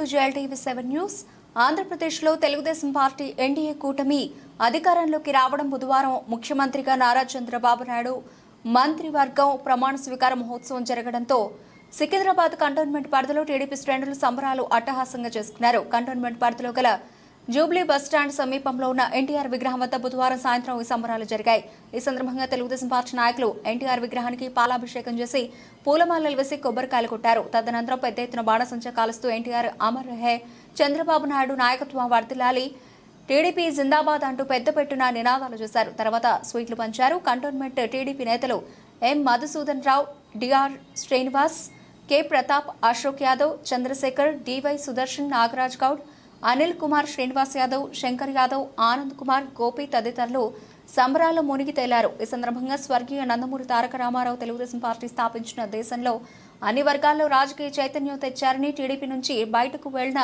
To JLTV seven news. ఆంధ్రప్రదేశ్లో Telugu Desam party NDA కూటమి అధికారంలోకి రావడం బుధవారం ముఖ్యమంత్రిగా నారా చంద్రబాబు నాయుడు. మంత్రివర్గం ప్రమాణ స్వీకార మహోత్సవం జరగడంతో సికింద్రాబాద్ కంటోన్మెంట్ పరిధిలో టీడీపీ శ్రేణులు సంబరాలు అట్టహాసంగా చేసుకున్నారు. కంటోన్మెంట్ పరిధిలో గల జూబ్లీ బస్టాండ్ సమీపంలో ఉన్న ఎన్టీఆర్ విగ్రహం వద్ద బుధవారం సాయంత్రం ఈ సంబరాలు జరిగాయి. ఈ సందర్భంగా తెలుగుదేశం పార్టీ నాయకులు ఎన్టీఆర్ విగ్రహానికి పాలాభిషేకం చేసి పూలమాలలు వేసి కొబ్బరికాయలు కొట్టారు. తదనంతరం పెద్ద ఎత్తున బాణసంచా కాలుస్తూ ఎన్టీఆర్ అమర్ రహే చంద్రబాబు నాయుడు నాయకత్వం వర్దిల్లాలి టీడీపీ జిందాబాద్ అంటూ పెద్ద పెట్టున నినాదాలు చేశారు. తర్వాత స్వీట్లు పంచారు. కంటోన్మెంట్ టీడీపీ నేతలు M Madhusudan Rao DR Srinivas K. Pratap Ashok Yadav Chandrasekhar DY Sudarshan Nagaraj Goud Anil Kumar Srinivas Yadav Shankar Yadav Anand Kumar Gopi తదితరులు సంబరాల్లో మునిగి తేలారు. ఈ సందర్భంగా స్వర్గీయ నందమూరి తారక రామారావు తెలుగుదేశం పార్టీ స్థాపించిన దేశంలో అన్ని వర్గాల్లో రాజకీయ చైతన్యం తెచ్చారని టీడీపీ నుంచి బయటకు వెళ్ళిన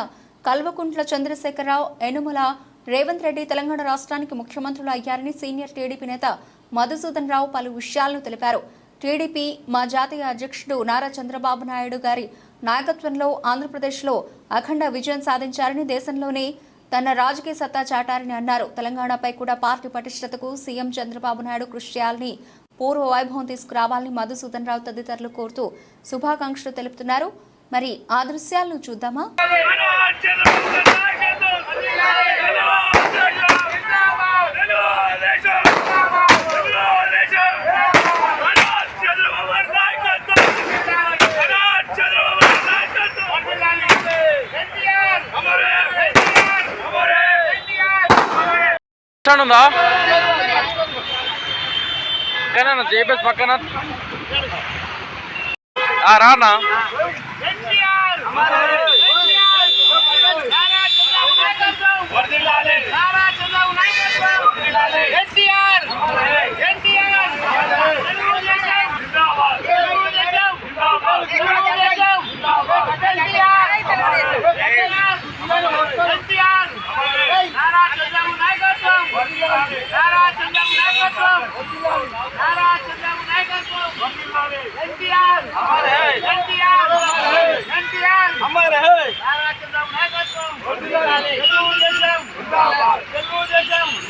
కల్వకుంట్ల చంద్రశేఖరరావు ఎనుమల రేవంత్ రెడ్డి తెలంగాణ రాష్ట్రానికి ముఖ్యమంత్రులు అయ్యారని సీనియర్ టీడీపీ నేత మధుసూదన్ రావు పలు విషయాలను తెలిపారు. టీడీపీ మా జాతీయ అధ్యక్షుడు నారా చంద్రబాబు నాయుడు గారి నాయకత్వంలో ఆంధ్రప్రదేశ్లో అఖండ విజయం సాధించారని దేశంలోనే తన రాజకీయ సత్తా చాటారని అన్నారు. తెలంగాణపై కూడా పార్టీ పటిష్టతకు సీఎం చంద్రబాబు నాయుడు కృషి చేయాలని పూర్వ వైభవం తీసుకురావాలని మధుసూదన్ రావు తదితరులు కోరుతూ శుభాకాంక్షలు తెలుపుతున్నారు. మరి ఆ దృశ్యాలను చూద్దామా? స్టాండ్ ఉందా పక్కన?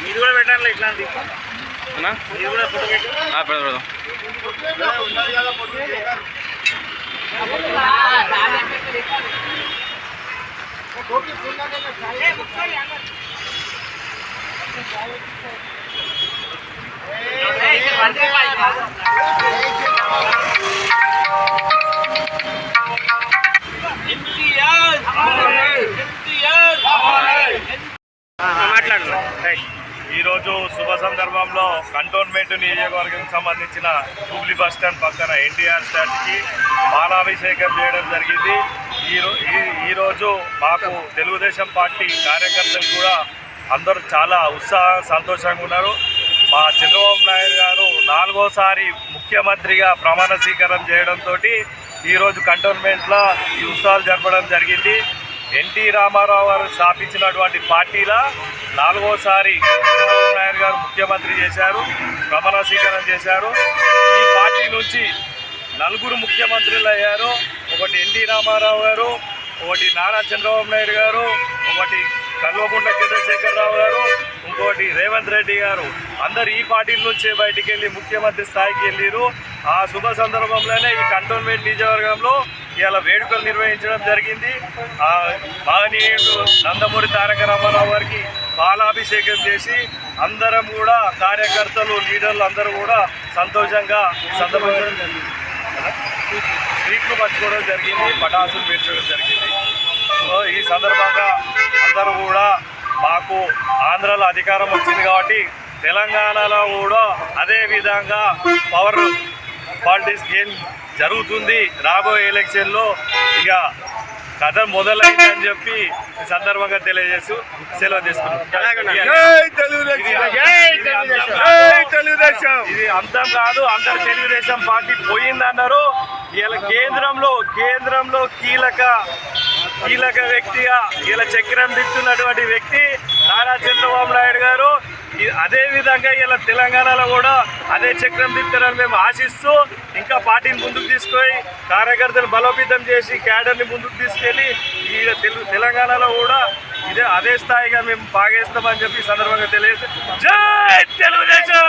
మీరు కూడా పెట్టాలి ఇట్లాంటి మీరు కూడా ఫోటో పెట్టి పెడదాం పెడదాం ఈరోజు శుభ సందర్భంలో కంటోన్మెంట్ నియోజకవర్గం సంబంధించిన జూబ్లీ బస్ స్టాండ్ పక్కన ఎన్టీఆర్ స్టాండ్కి బాలాభిషేకం చేయడం జరిగింది. ఈ- ఈరోజు మాకు తెలుగుదేశం పార్టీ కార్యకర్తలు కూడా అందరూ చాలా ఉత్సాహ సంతోషంగా ఉన్నారు. మా చంద్రబాబు నాయుడు గారు నాలుగోసారి ముఖ్యమంత్రిగా ప్రమాణ స్వీకారం చేయడంతో ఈరోజు కంటోన్మెంట్లో ఈ ఉత్సవాలు జరపడం జరిగింది. ఎన్టీ రామారావు గారు స్థాపించినటువంటి పార్టీల నాలుగోసారి చంద్రబాబు నాయుడు గారు ముఖ్యమంత్రి చేశారు ప్రమాణ స్వీకారం చేశారు. ఈ పార్టీ నుంచి నలుగురు ముఖ్యమంత్రులు అయ్యారు. ఒకటి ఎన్టీ రామారావు గారు ఒకటి నారా చంద్రబాబు నాయుడు గారు ఒకటి కల్వకుంట్ల చంద్రశేఖరరావు గారు ఇంకోటి రేవంత్ రెడ్డి గారు. అందరు ఈ పార్టీల నుంచే బయటికి వెళ్ళి ముఖ్యమంత్రి స్థాయికి వెళ్ళిరు. ఆ శుభ సందర్భంలోనే ఈ కంటోన్మెంట్ నియోజకవర్గంలో ఇవాళ వేడుకలు నిర్వహించడం జరిగింది. ఆ మహనీయుడు నందమూరి తారక రామారావు గారికి పాలాభిషేకం చేసి అందరం కూడా కార్యకర్తలు లీడర్లు అందరూ కూడా సంతోషంగా సందర్భంగా స్వీట్లు పంచుకోవడం జరిగింది పటాసులు పెంచడం జరిగింది. ఈ సందర్భంగా అందరూ కూడా మాకు ఆంధ్రాలో అధికారం వచ్చింది కాబట్టి తెలంగాణలో కూడా అదే విధంగా పవర్ పాలిటిక్స్ గేమ్ జరుగుతుంది. రాబోయే ఎలక్షన్లో ఇక కథ మొదలైందని చెప్పి ఈ సందర్భంగా తెలియజేస్తూ సెలవు తీసుకున్నాం. ఇది అంతం. కాదు అందరు తెలుగుదేశం పార్టీ పోయిందన్నారు. ఇలా కేంద్రంలో కేంద్రంలో కీలక కీలక వ్యక్తిగా ఇలా చక్రం తిప్పుతున్నటువంటి వ్యక్తి నారా చంద్రబాబు నాయుడు గారు. అదే విధంగా ఇలా తెలంగాణలో కూడా అదే చక్రం తిప్పారని మేము ఆశిస్తూ ఇంకా పార్టీని ముందుకు తీసుకొని కార్యకర్తలు బలోపేతం చేసి క్యాడర్ని ముందుకు తీసుకెళ్ళి ఈ తెలంగాణలో కూడా ఇదే అదే స్థాయిగా మేము పాగేస్తామని చెప్పి సందర్భంగా తెలియజేస్తాం తెలుగుదేశం!